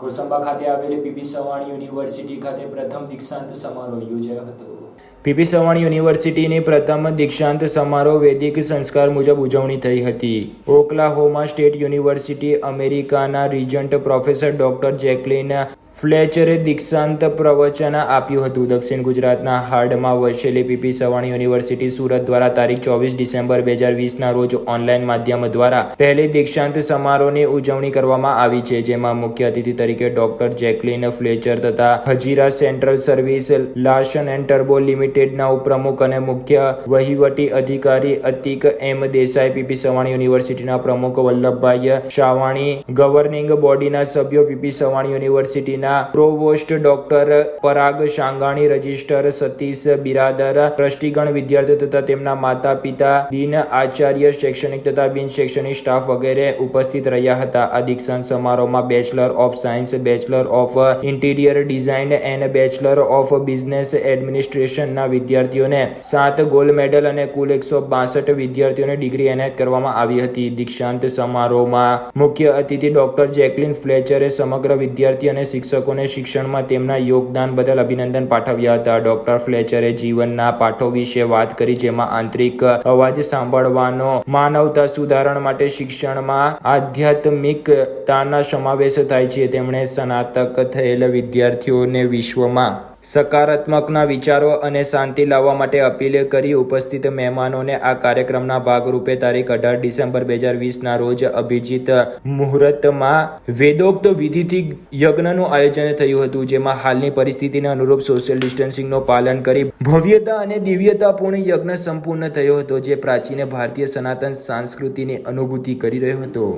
કોસંબા ખાતે આવેલી PP Savani university ખાતે પ્રથમ દીક્ષાંત સમારોહ યોજાયો હતો. પીપી સવાણ યુનિવર્સિટીની પ્રથમ દીક્ષાંત સમારોહ વૈદિક સંસ્કાર મુજબ ઉજવણી થઈ હતી. ઓકલાહોમા સ્ટેટ યુનિવર્સિટી અમેરિકાના રીજન્ટ પ્રોફેસર ડોક્ટર જેકલિન ફ્લેચરે દીક્ષાંત પ્રવચન આપ્યું હતું. દક્ષિણ ગુજરાતના હાર્ડમાં વસેલી પીપી સવાણ યુનિવર્સિટી સુરત દ્વારા તારીખ ચોવીસ ડિસેમ્બર બે હજાર વીસના રોજ ઓનલાઈન માધ્યમ દ્વારા પહેલી દીક્ષાંત સમારોહની ઉજવણી કરવામાં આવી છે, જેમાં મુખ્ય અતિથિ તરીકે ડોક્ટર જેકલિન ફ્લેચર તથા Hazira central service Larsen and turbo લિમિટેડના ઉપપ્રમુખ અને મુખ્ય વહીવટી અધિકારી અતિક એમ દેસાઈ પીપી સવાણી યુનિવર્સિટીના પ્રમુખ વલ્લભભાઈ શાવાણી, ગવર્નિંગ બોડીના સભ્યો પીપી સવાણી યુનિવર્સિટીના provost doctor Parag Shangani, register Satish Biradar, ટ્રસ્ટીગણ વિદ્યાર્થીઓ તથા તેમના માતા પિતા દિન આચાર્ય, શૈક્ષણિક તથા બિન શૈક્ષણિક સ્ટાફ વગેરે ઉપસ્થિત રહ્યા હતા. આ દીક્ષાંત સમારોહમાં bachelor of science, bachelor of interior design and bachelor of business એડમિનિસ્ટ્રેશનના વિદ્યાર્થીઓને સાત ગોલ્ડ મેડલ અને કુલ એકસો બાસઠ વિદ્યાર્થીઓને ડિગ્રી એનાયત કરવામાં આવી હતી. દીક્ષાંત સમારોહમાં મુખ્ય અતિથિ ડોક્ટર જેકલિન ફ્લેચરે સમગ્ર વિદ્યાર્થી અને શિક્ષકોને શિક્ષણમાં તેમના યોગદાન બદલ અભિનંદન પાઠવ્યા હતા. ડોક્ટર ફ્લેચરે જીવનના પાઠો વિશે વાત કરી, જેમાં આંતરિક અવાજ સાંભળવાનો, માનવતા સુધારણ માટે શિક્ષણમાં આધ્યાત્મિકતાના સમાવેશ થાય છે. તેમણે સ્નાતક થયેલ વિદ્યાર્થીઓને વિશ્વમાં સકારાત્મકના વિચારો અને શાંતિ લાવવા માટે અપીલે કરી ઉપસ્થિત મહેમાનોને આ કાર્યક્રમના ભાગરૂપે તારીખ અઢાર ડિસેમ્બર બે હજાર વીસના રોજ અભિજીત મુહૂર્તમાં વેદોક્ત વિધિથી યજ્ઞનું આયોજન થયું હતું, જેમાં હાલની પરિસ્થિતિને અનુરૂપ સોશિયલ ડિસ્ટન્સિંગનું પાલન કરી ભવ્યતા અને દિવ્યતાપૂર્ણ યજ્ઞ સંપૂર્ણ થયો હતો, જે પ્રાચીન ભારતીય સનાતન સંસ્કૃતિની અનુભૂતિ કરી રહ્યો હતો.